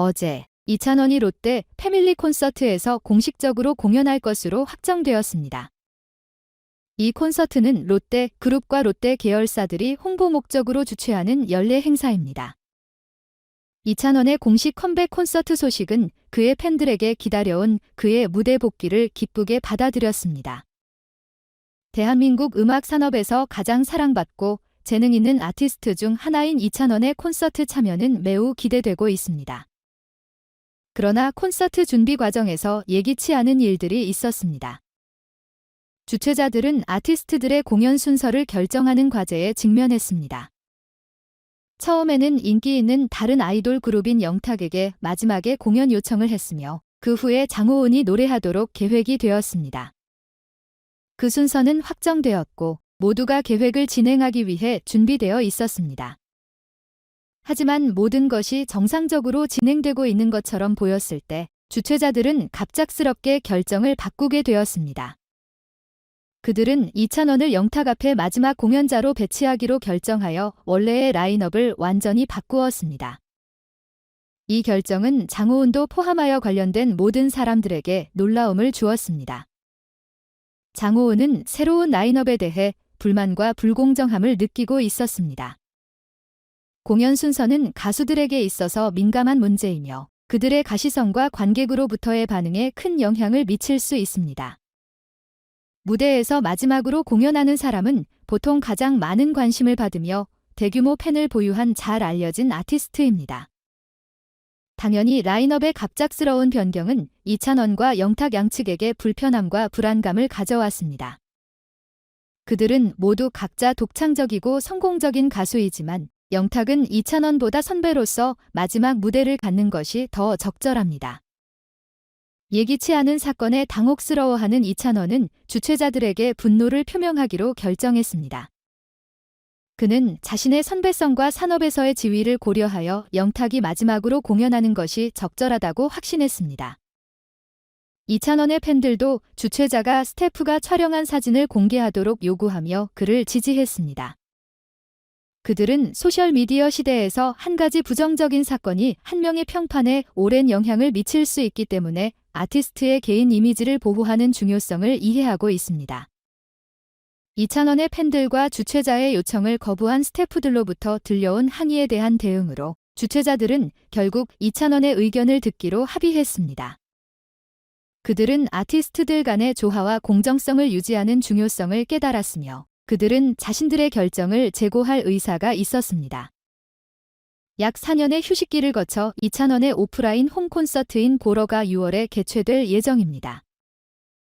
어제 이찬원이 롯데 패밀리 콘서트에서 공식적으로 공연할 것으로 확정되었습니다. 이 콘서트는 롯데 그룹과 롯데 계열사들이 홍보 목적으로 주최하는 연례 행사입니다. 이찬원의 공식 컴백 콘서트 소식은 그의 팬들에게 기다려온 그의 무대 복귀를 기쁘게 받아들였습니다. 대한민국 음악 산업에서 가장 사랑받고 재능 있는 아티스트 중 하나인 이찬원의 콘서트 참여는 매우 기대되고 있습니다. 그러나 콘서트 준비 과정에서 예기치 않은 일들이 있었습니다. 주최자들은 아티스트들의 공연 순서를 결정하는 과제에 직면했습니다. 처음에는 인기 있는 다른 아이돌 그룹인 영탁에게 마지막에 공연 요청을 했으며 그 후에 장호은이 노래하도록 계획이 되었습니다. 그 순서는 확정되었고 모두가 계획을 진행하기 위해 준비되어 있었습니다. 하지만 모든 것이 정상적으로 진행되고 있는 것처럼 보였을 때 주최자들은 갑작스럽게 결정을 바꾸게 되었습니다. 그들은 이찬원을 영탁 앞에 마지막 공연자로 배치하기로 결정하여 원래의 라인업을 완전히 바꾸었습니다. 이 결정은 장호은도 포함하여 관련된 모든 사람들에게 놀라움을 주었습니다. 장호은은 새로운 라인업에 대해 불만과 불공정함을 느끼고 있었습니다. 공연 순서는 가수들에게 있어서 민감한 문제이며 그들의 가시성과 관객으로부터의 반응에 큰 영향을 미칠 수 있습니다. 무대에서 마지막으로 공연하는 사람은 보통 가장 많은 관심을 받으며 대규모 팬을 보유한 잘 알려진 아티스트입니다. 당연히 라인업의 갑작스러운 변경은 이찬원과 영탁 양측에게 불편함과 불안감을 가져왔습니다. 그들은 모두 각자 독창적이고 성공적인 가수이지만 영탁은 이찬원보다 선배로서 마지막 무대를 갖는 것이 더 적절합니다. 예기치 않은 사건에 당혹스러워하는 이찬원은 주최자들에게 분노를 표명하기로 결정했습니다. 그는 자신의 선배성과 산업에서의 지위를 고려하여 영탁이 마지막으로 공연하는 것이 적절하다고 확신했습니다. 이찬원의 팬들도 주최자가 스태프가 촬영한 사진을 공개하도록 요구하며 그를 지지했습니다. 그들은 소셜미디어 시대에서 한 가지 부정적인 사건이 한 명의 평판에 오랜 영향을 미칠 수 있기 때문에 아티스트의 개인 이미지를 보호하는 중요성을 이해하고 있습니다. 이찬원의 팬들과 주최자의 요청을 거부한 스태프들로부터 들려온 항의에 대한 대응으로 주최자들은 결국 이찬원의 의견을 듣기로 합의했습니다. 그들은 아티스트들 간의 조화와 공정성을 유지하는 중요성을 깨달았으며 그들은 자신들의 결정을 재고할 의사가 있었습니다. 약 4년의 휴식기를 거쳐 이찬원의 오프라인 홈 콘서트인 고러가 6월에 개최될 예정입니다.